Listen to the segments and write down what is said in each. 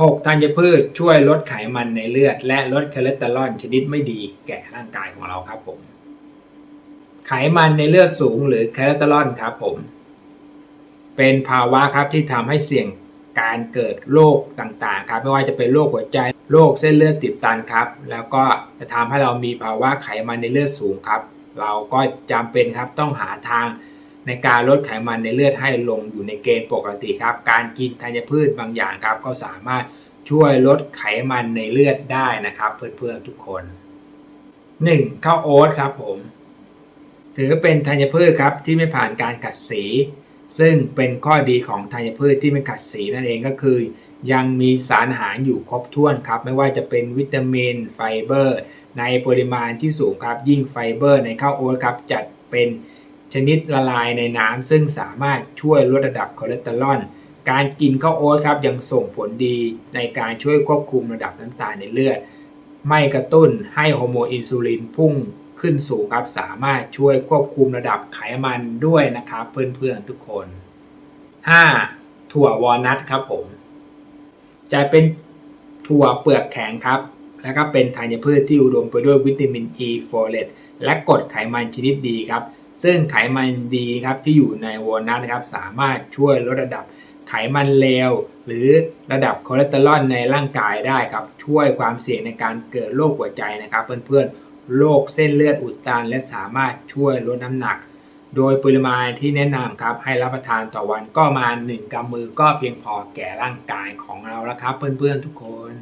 6. ธัญพืชช่วยลดไขมันในเลือด และลดคอเลสเตอรอลชนิดไม่ดีแก่ร่างกายของเราครับผม ไขมันในเลือดสูงหรือคอเลสเตอรอลครับผม เป็นภาวะครับที่ทำให้เสี่ยงการเกิดโรคต่างๆ ครับ ไม่ว่าจะเป็นโรคหัวใจโรคเส้นเลือดตีบตันครับ แล้วก็จะทำให้เรามีภาวะไขมันในเลือดสูงครับ เราก็จำเป็นครับต้องหาทาง ในการลดไขมันในเลือดให้ลงอยู่ในเกณฑ์ปกติครับ การกินธัญพืชบางอย่างครับ ก็สามารถช่วยลดไขมันในเลือดได้นะครับ เพื่อนๆทุกคน 1. ข้าวโอ๊ตครับผม ถือเป็นธัญพืชครับที่ไม่ผ่านการขัดสี ซึ่งเป็นข้อดีของธัญพืชที่ไม่ขัดสีนั่นเองก็คือ ยังมีสารอาหารอยู่ครบถ้วนครับ ไม่ว่าจะเป็นวิตามิน ไฟเบอร์ ในปริมาณที่สูงครับ ยิ่งไฟเบอร์ในข้าวโอ๊ตครับจัดเป็น ชนิดละลายในน้ำซึ่งสามารถช่วยลดระดับคอเลสเตอรอลการกินข้าวโอ๊ตครับยังส่งผลดีในการช่วยควบคุมระดับน้ำตาลในเลือด ไม่กระตุ้นให้ฮอร์โมนอินซูลินพุ่งขึ้นสูงครับสามารถช่วยควบคุมระดับไขมันด้วยนะครับเพื่อนๆทุกคน 5. ถั่ววอลนัทครับผม จะเป็นถั่วเปลือกแข็งครับ แล้วก็เป็นธัญพืชที่อุดมไปด้วยวิตามินอ e, ีโฟเลตและกรดไขมันชนิดดีครับ ซึ่งไขมันดีครับที่อยู่ในวอลนัทนะครับสามารถช่วยลดระดับไขมันเลวหรือระดับคอเลสเตอรอลในร่างกายได้ครับช่วยความเสี่ยงในการเกิดโรคหัวใจนะครับเพื่อนๆโรคเส้นเลือดอุดตัน และสามารถช่วยลดน้ำหนัก โดยปริมาณที่แนะนำครับให้รับประทานต่อวันก็มา 1กำมือก็เพียงพอแก่ร่างกายของเราแล้วครับ เพื่อนๆทุกคน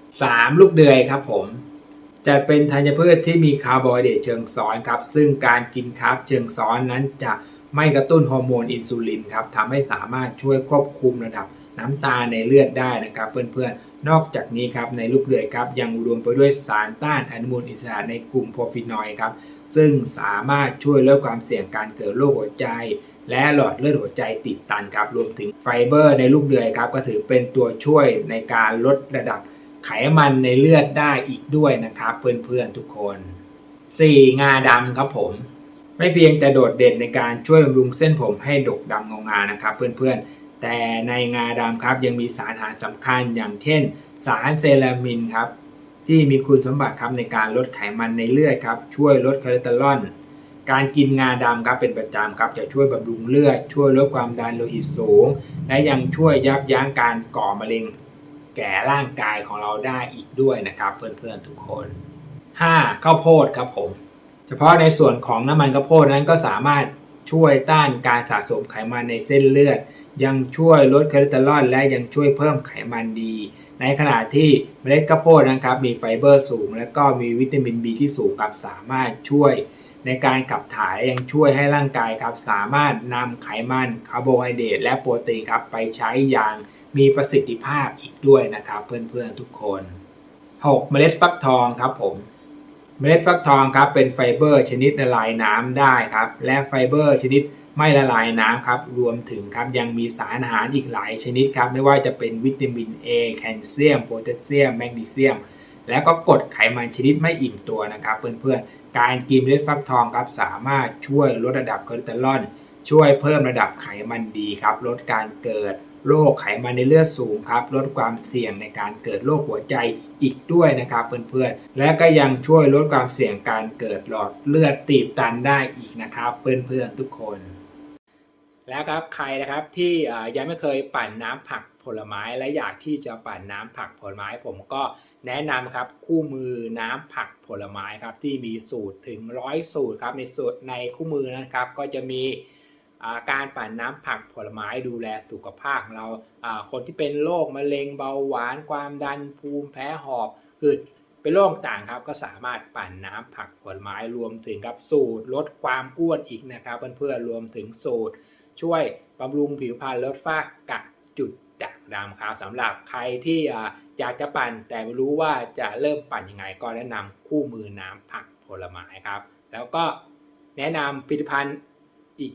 3. ลูกเดือยครับผม จะเป็นธัญพืชที่มีคาร์โบไฮเดรตเชิงซ้อนครับ ซึ่งการกินคาร์บเชิงซ้อนนั้นจะไม่กระตุ้นฮอร์โมนอินซูลินครับทำให้สามารถช่วยควบคุมระดับน้ำตาลในเลือดได้นะครับ เพื่อนๆ นอกจากนี้ครับในลูกเดือยครับยังอุดมไปด้วยสารต้านอนุมูลอิสระในกลุ่มโพรฟินอยด์ครับซึ่งสามารถช่วยลดความเสี่ยงการเกิดโรคหัวใจ และหลอดเลือดหัวใจติดตันครับรวมถึงไฟเบอร์ในลูกเดือยครับก็ถือเป็นตัวช่วยในการลดระดับ ไขมันในเลือดได้อีกด้วยนะครับเพื่อนๆทุกคน 4. งาดำครับผม ไม่เพียงแต่โดดเด่นในการช่วยบำรุงเส้นผมให้ดกดำเงางานะครับ เพื่อนๆ แต่ในงาดำครับยังมีสารอาหารสำคัญอย่างเช่น สารเซรามินครับที่มีคุณสมบัติครับในการลดไขมันในเลือดครับช่วยลดคอเลสเตอรอลการกินงาดำครับเป็นประจำครับจะช่วยบำรุงเลือด ช่วยลดความดันโลหิตสูง และยังช่วยยับยั้งการก่อมะเร็ง แก่ร่างกายของเราได้อีกด้วยนะครับเพื่อนๆทุกคน 5. ข้าวโพดครับผม เฉพาะในส่วนของน้ำมันข้าวโพดนั้นก็สามารถช่วยต้านการสะสมไขมันในเส้นเลือด ยังช่วยลดคอเลสเตอรอลและยังช่วยเพิ่มไขมันดี ในขณะที่เมล็ดข้าวโพดนะครับมีไฟเบอร์สูง และก็มีวิตามิน B ที่สูงครับสามารถช่วยในการขับถ่ายและยังช่วยให้ร่างกายครับสามารถนำไขมันคาร์โบไฮเดรตและโปรตีนครับไปใช้อย่าง มีประสิทธิภาพอีกด้วยนะครับเพื่อนๆทุกคน 6. เมล็ดฟักทองครับผม เมล็ดฟักทองครับเป็นไฟเบอร์ชนิดละลายน้ำได้ครับ และไฟเบอร์ชนิดไม่ละลายน้ำครับ รวมถึงครับยังมีสารอาหารอีกหลายชนิดครับ ไม่ว่าจะเป็นวิตามิน A แคลเซียมโพแทสเซียม แมกนีเซียม แล้วก็กรดไขมันชนิดไม่อิ่มตัวนะครับ เพื่อนๆ การกินเมล็ดฟักทองครับสามารถช่วยลดระดับคอเลสเตอรอลช่วยเพิ่มระดับไขมันดีครับ ลดการเกิด โรคไขมันในเลือดสูงครับลดความเสี่ยงในการเกิดโรคหัวใจอีกด้วยนะครับเพื่อนๆและก็ยังช่วยลดความเสี่ยงการเกิดหลอดเลือดตีบตันได้อีกนะครับเพื่อนๆทุกคน แล้วครับใครนะครับที่ยังไม่เคยปั่นน้ำผักผลไม้และอยากที่จะปั่นน้ำผักผลไม้ ผมก็แนะนำครับคู่มือน้ำผักผลไม้ครับที่มีสูตรถึงร้อยสูตรครับในสูตรในคู่มือนะครับก็จะมี การปั่นน้ำผักผลไม้ดูแลสุขภาพของเราคนที่เป็นโรคมะเร็งเบาหวาน ความดันภูมิแพ้หอบหืดเป็นโรคต่างครับก็สามารถปั่นน้ำผักผลไม้รวมถึงกับสูตรลดความอ้วนอีกนะครับ เพื่อนๆรวมถึงสูตร ช่วยบำรุงผิวพรรณลดฝ้ากะจุดด่างดำครับสำหรับใครที่อยากจะปั่นแต่ไม่รู้ว่าจะเริ่มปั่นยังไงก็แนะนำคู่มือน้ำผักผลไม้ครับ แล้วก็แนะนำผลิตภัณฑ์อีก